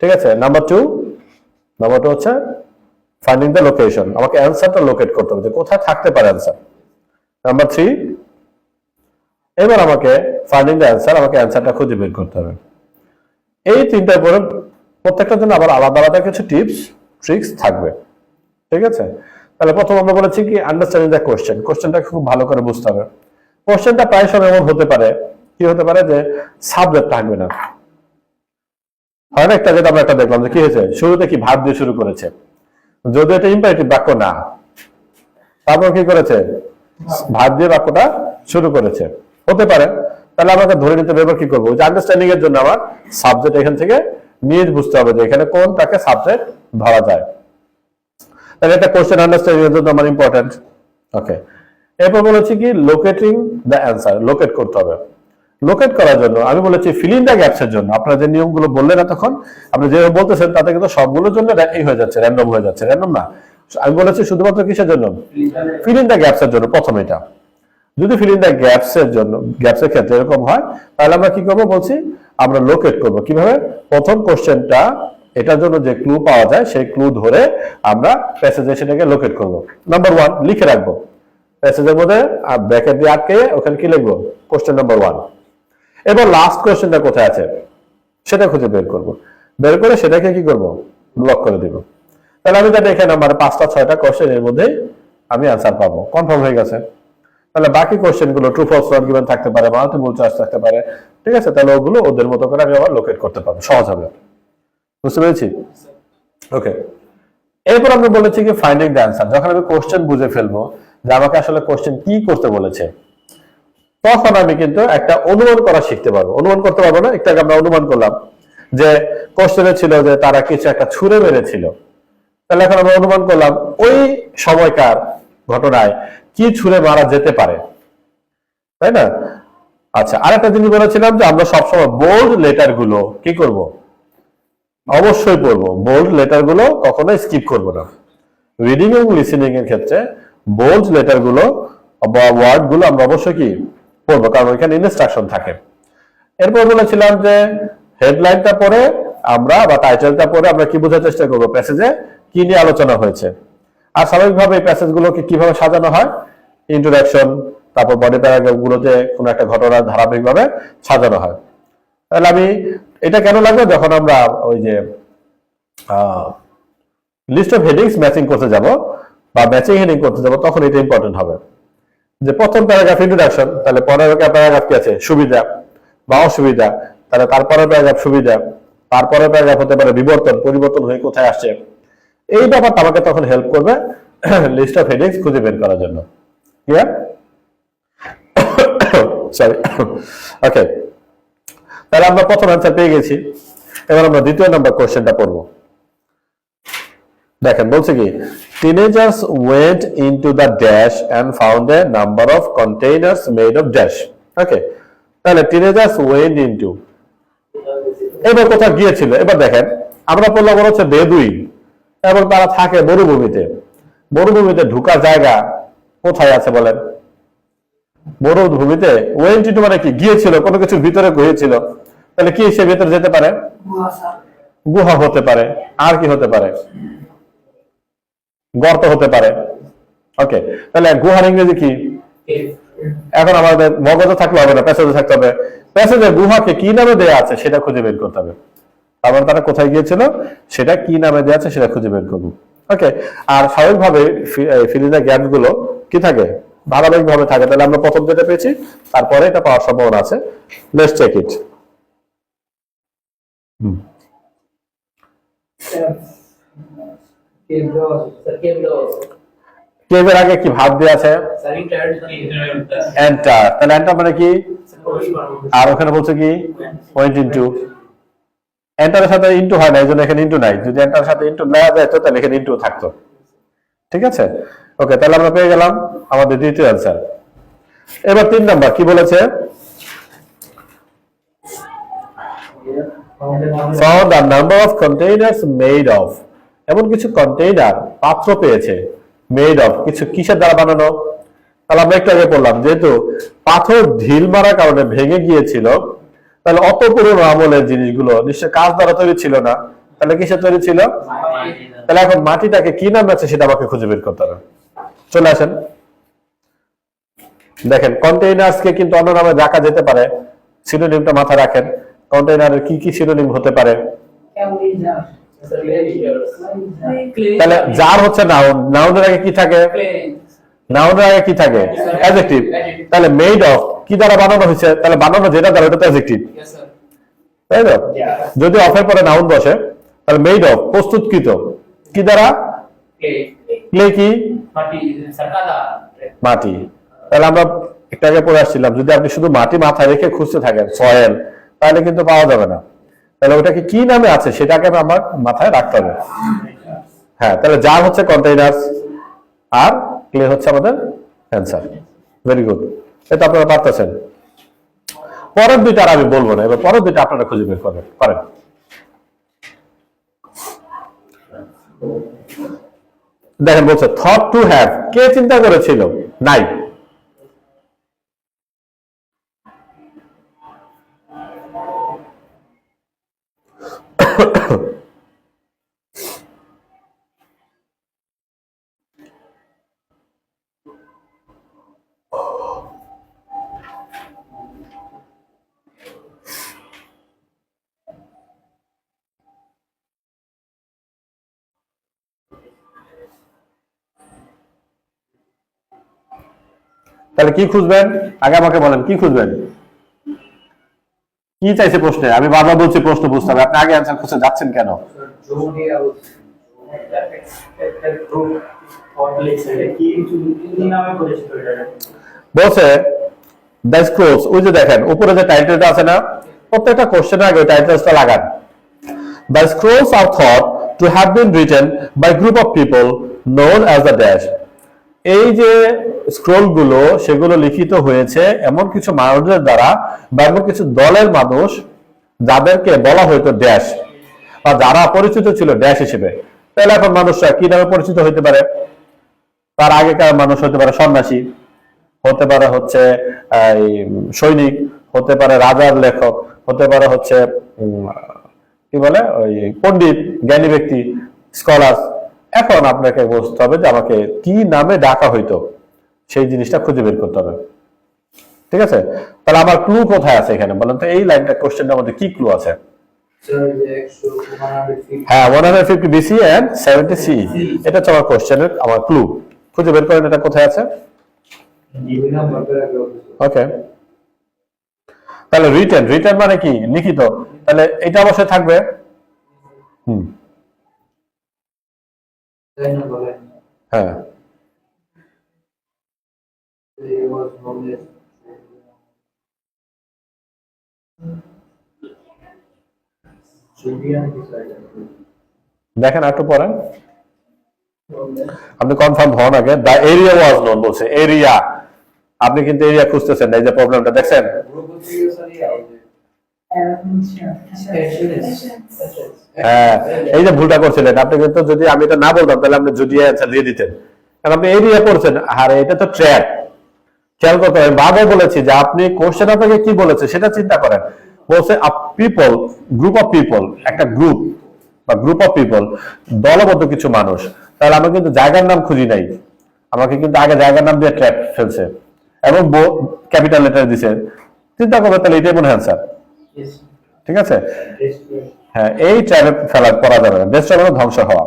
ঠিক আছে number two number two হচ্ছে ফাইন্ডিং দ্য লোকেশন আমাকে অ্যান্সারটা লোকেট করতে হবে যে কোথায় থাকতে পারে অ্যান্সার নাম্বার থ্রি এবার আমাকে ফাইন্ডিং দ্য অ্যান্সার আমাকে অ্যান্সারটা খুঁজে বের করতে হবে। এই তিনটার পরে প্রত্যেকটার জন্য আবার আলাদা আলাদা কিছু টিপস ট্রিক্স থাকবে। ঠিক আছে? তাহলে প্রথম আমরা বলেছি কি আন্ডারস্ট্যান্ডিং দ্য কোশ্চেন কোশ্চেনটা খুব ভালো করে বুঝতে হবে। কোশ্চেনটা প্রায় সময় এমন হতে পারে, কি হতে পারে যে সাবজেক্ট থাকবে না। হয় না একটা যেটা আমরা দেখলাম যে কি হয়েছে? শুরুতে কি দিয়ে শুরু করেছে? যদি এটা ইম্পারেটিভ বাক্য না, তারপর কি করেছে? দিয়ে বাক্যটা শুরু করেছে। হতে পারে, তাহলে আমাকে ধরে নিতে হবে কি করব? যে আন্ডারস্ট্যান্ডিং এর জন্য আমার সাবজেক্ট এখান থেকে নিয়ে বুঝতে হবে যে এখানে কোনটাকে সাবজেক্ট ধরা যায়। তাহলে কোশ্চেন আন্ডারস্ট্যান্ডিং এর জন্য আমার ইম্পর্টেন্ট ওকে এরপর বলেছি কি? লোকেটিং দ্য অ্যান্সার লোকেট করতে হবে। লোকেট করার জন্য। আমি বলেছি ফিলিং দ্য গ্যাপস এর জন্য। আপনারা যে নিয়মগুলো বললেন তখন আপনি যেভাবে বলতেছেন, তাতে কিন্তু সবগুলোর জন্য এই হয়ে যাচ্ছে র্যান্ডম হয়ে যাচ্ছে। র্যান্ডম না। আমি বলেছি, শুধুমাত্র কিসের জন্য? ফিলিং দ্য গ্যাপস এর জন্য, প্রথম এটা। যদি ফিলিং দ্য গ্যাপস এর জন্য গ্যাপস এর ক্ষেত্রে এরকম হয়, তাহলে আমরা কি করব বলছি? আমরা লোকেট করব। কীভাবে? প্রথম কোশ্চেনটা এটার জন্য যে ক্লু পাওয়া যায়, সেই ক্লু ধরে আমরা প্যাসেজে সেটাকে লোকেট করব। নাম্বার ওয়ান লিখে রাখব। প্যাসেজের মধ্যে ব্র্যাকেট দিয়ে আটকে, ওখানে কি লিখব? কোশ্চেন নাম্বার ওয়ান এবার লাস্ট কোশ্চেনটা কোথায় আছে? সেটা খুঁজে বের করব। বের করে সেটাকে কি করব? ব্লক করে দিব। তাহলে আমি যেটা এখানে আমার পাঁচটা, ছয়টা কোশ্চেন এর মধ্যেই আমি আনসার পাবো। কনফার্ম হয়ে গেছে। তাহলে বাকি কোশ্চেনগুলো ট্রু ফলস আর্গুমেন্ট থাকতে পারে মাল্টিপল চয়েস থাকতে পারে। ঠিক আছে? তাহলে ওগুলো ওদের মতো করে আমি আবার লোকেট করতে পারব। সহজ হবে। বুঝতে পেরেছি? ওকে এরপর আমরা বলেছি কি ফাইন্ডিং দ্য অ্যান্সার যখন আমি কোশ্চেন বুঝে ফেলব যে আমাকে আসলে কোশ্চেন কি করতে বলেছে তখন আমি কিন্তু একটা অনুমান করা শিখতে পারব। অনুমান করতে পারব না, একটু আমরা অনুমান করলাম যে কোশ্চেনে ছিল যে তারা কিছু একটা ছুঁড়ে মেরেছিল। তাহলে এখন আমরা অনুমান করলাম, ওই সময়কার ঘটনায় কি ছুঁড়ে মারা যেতে পারে? তাই না? আচ্ছা আর একটা জিনিস বলেছিলাম যে আমরা সবসময় বোল্ড লেটারগুলো কি করব? অবশ্যই পড়ব। বোল্ড লেটারগুলো কখনোই স্কিপ করব না। রিডিং এবং লিসেনিং এর ক্ষেত্রে বোল্ড লেটারগুলো বা ওয়ার্ডগুলো আমরা অবশ্যই কি পড়ব কারণ ওইখানে ইনস্ট্রাকশন থাকে। এরপর বলেছিলাম যে হেডলাইনটা পড়ে আমরা বা টাইটেলটা পড়ে আমরা কি বোঝার চেষ্টা করব প্যাসেজে কি নিয়ে আলোচনা হয়েছে? আর স্বাভাবিকভাবে এই প্যাসেজ গুলোকে কীভাবে সাজানো হয়? ইন্ট্রোডাকশন তারপর বডি প্যারাগ্রাফ গুলোতে কোনো একটা ঘটনা ধারাবাহিকভাবে সাজানো হয়। তাহলে আমি, এটা কেন লাগবে যখন আমরা ওই যে লিস্ট অফ হেডিংস ম্যাচিং করতে যাব বা ম্যাচিং হেডিং করতে যাব, তখন এটা ইম্পর্টেন্ট হবে। যে প্রথম প্যারাগ্রাফ ইন্ট্রোডাকশন তাহলে পরের প্যারাগ্রাফ কি আছে? সুবিধা বা অসুবিধা। তাহলে তারপরের প্যারাগ্রাফ সুবিধা, তারপরের প্যারাগ্রাফ হতে পারে বিবর্তন, পরিবর্তন হয়ে কোথায় আসছে? এই ব্যাপারটা আমাকে তখন হেল্প করবে লিস্ট অফ হেডিংস খুঁজে বের করার জন্য। ক্লিয়ার সরি ওকে তাহলে আমরা প্রথম অ্যান্সার পেয়ে গেছি। এবার আমরা দ্বিতীয় নাম্বার কোশ্চেনটা পড়ব। দেখেন, বলছে কি? Teenagers went into the dash and found a number of containers made of dash. ওকে তাহলে teenagers went into এবার কোথাও গিয়েছিল? এবার দেখেন আমরা পড়লাম মনে হচ্ছে বেদুই এবং তারা থাকে মরুভূমিতে। মরুভূমিতে ঢুকার জায়গা কোথায় আছে বলেন? মরুভূমিতে। ওয়েন্ট ইন্টু মানে কি? গিয়েছিল কোনো কিছুর ভিতরে গিয়েছিল। তাহলে কি সে ভিতরে যেতে পারে? গুহা হতে পারে। আর কি হতে পারে? গর্ত হতে পারে। ওকে তাহলে গুহার ইংরেজি কি? এখন আমাদের মগজে থাকলে হবে না, প্যাসেজে থাকতে হবে। প্যাসেজে গুহাকে কি নামে দেয়া আছে সেটা খুঁজে বের করতে হবে। আবার তারা কোথায় গিয়েছিল? সেটা কি নামে দেয়া আছে সেটা খুঁজে বের করব। ওকে আর স্বাভাবিকভাবে ফিলিজের গ্যাপগুলো কি থাকে? ধারাবাহিক ভাবে থাকে। তাহলে আমরা প্রথম যেটা পেয়েছি, তারপরে এটা পাওয়ার সম্ভাবনা আছে। লেটস চেক ইট কেভের আগে কি ভাব দেওয়া আছে? এন্টার তাহলে এন্টার মানে কি? আর ওখানে বলছে কি? পয়েন্ট ইনটু এন্টারের সাথে ইনটু হয় না এই জন্য এখানে ইনটু নাই। যদি এন্টারের সাথে ইনটু না যায় তো তাহলে এখানে ইনটু থাকতো। ঠিক আছে? ওকে তাহলে আমরা পেয়ে গেলাম আমাদের দ্বিতীয় অ্যান্সার এবার তিন নাম্বার কি বলেছে? Found the number of containers made of এমন কিছু কন্টেইনার পাত্র পেয়েছে মেড অফ কিছু কিসের দ্বারা বানানো? তাহলে আমরা একটু আগে বললাম যেহেতু পাথর ঢিল মারার কারণে ভেঙে গিয়েছিল, তাহলে অত পুরনো আমলের জিনিসগুলো নিশ্চয় কাজ দ্বারা তৈরি ছিল না। তাহলে কিসে তৈরি ছিল? তাহলে এখন মাটিটাকে কি নাম আছে সেটা আমাকে খুঁজে বের করতে হবে। চলে আসেন। দেখেন কন্টেইনার্স কে কিন্তু অন্য নামে রাখা যেতে পারে। সিনোনিমটা মাথায় রাখেন। কন্টেইনারের কি কি সিনোনিম হতে পারে? তাহলে যার হচ্ছে নাউন নাউনের আগে কি থাকে? নাউনের আগে কি থাকে? অ্যাডজেক্টিভ তাহলে মেড অফ কি দ্বারা বানানো হয়েছে? তাহলে বানানো যেটা দ্বারা ওটা তো অ্যাডজেক্টিভ তাই তো? যদি অফের পরে নাউন বসে তাহলে মেড অফ প্রস্তুতকৃত। কি দ্বারা? ক্লে কি? মাটি তাহলে আমরা একটু আগে পড়ে আসছিলাম যদি আপনি শুধু মাটি মাথায় রেখে খুঁজতে থাকেন সয়েল তাহলে কিন্তু পাওয়া যাবে না। তাহলে ওটাকে কি নামে আছে? সেটাকে আমার মাথায় রাখতে হবে। হ্যাঁ তাহলে যার হচ্ছে কন্টেইনার্স আর ক্লে হচ্ছে আমাদের অ্যান্সার ভেরি গুড এটা আপনারা পারতেছেন। পরের দুইটা আর আমি বলব না, এবার পরের দুইটা আপনারা খুঁজে বের করেন, পারেন। দেখেন বলছে থট টু হ্যাভ কে চিন্তা করেছিল? নাই। তাহলে কি খুঁজবেন? আগে আমাকে বলেন কি খুঁজবেন? কি চাইছে প্রশ্নে? আমি বারবার বলছি প্রশ্ন বুঝতে হবে। আপনি আগে অ্যান্সার খুঁজে যাচ্ছেন কেন? বলছে দ্য ওই যে দেখেন, উপরে যে টাইটেলটা আছে না, প্রত্যেকটা কোশ্চেনের আগে টাইটেলসটা লাগান। The are thought to have been written by group of people known as the dash এই যে স্ক্রোলগুলো সেগুলো লিখিত হয়েছে, এমন কিছু মানুষদের দ্বারা বা এমন কিছু দলের মানুষ যাদেরকে বলা হয়তো ড্যাশ বা যারা পরিচিত ছিল ড্যাশ হিসেবে। তাহলে এখন মানুষরা কি নামে পরিচিত হইতে পারে? তার আগেকার মানুষ হতে পারে সন্ন্যাসী, হতে পারে হচ্ছে সৈনিক, হতে পারে রাজার লেখক, হতে পারে হচ্ছে কি বলে? ওই পণ্ডিত, জ্ঞানী ব্যক্তি, স্কলার। এখন আপনাকে বুঝতে হবে যে আমাকে কি নামে ডাকা হইতো, সেই জিনিসটা খুঁজে বের করতে হবে। ঠিক আছে? তাহলে আমার ক্লু কোথায় আছে এখানে? বলেন তো, এই লাইনটা কোশ্চেনটার মধ্যে কি ক্লু আছে? হ্যাঁ one hundred fifty BC and seventy C এটা হচ্ছে আমার কোশ্চেনের আমার ক্লু খুঁজে বের করেন, এটা কোথায় আছে? ওকে তাহলে রিটেন রিটেন মানে কি? লিখিত। তাহলে এটা অবশ্যই থাকবে? হুম। হ্যাঁ। দেখেন একটু পরেন আপনি কনফার্ম হন আগে। দ্য এরিয়া ওয়াজ নোন বলছে এরিয়া আপনি কিন্তু এরিয়া খুঁজতেছেন এই যে প্রবলেমটা দেখছেন? হ্যাঁ এই যে ভুলটা করছিলেন, আপনি কিন্তু যদি আমি এটা না বলতাম, তাহলে আপনি যদি অ্যান্সার দিয়ে দিতেন। কারণ আপনি এরিয়া পড়ছেন, আর এটা তো ট্র্যাক খেয়াল করতে হবে বারবার বলেছি যে আপনি কোশ্চেন আপনাকে কি বলেছে সেটা চিন্তা করেন। বলছে পিপল গ্রুপ অফ পিপল একটা গ্রুপ বা গ্রুপ অফ পিপল দলবদ্ধ কিছু মানুষ। তাহলে আমরা কিন্তু জায়গার নাম খুঁজি নাই। আমাকে কিন্তু আগে জায়গার নাম দিয়ে ট্র্যাপ ফেলছে। এবং ক্যাপিটাল লেটার দিছে। চিন্তা করবে তাহলে এটাই মনে হয় অ্যান্সার ঠিক আছে? হ্যাঁ এই ট্র্যাপে ফেলা পরা যাবে না বেস্ট ধ্বংস হওয়া।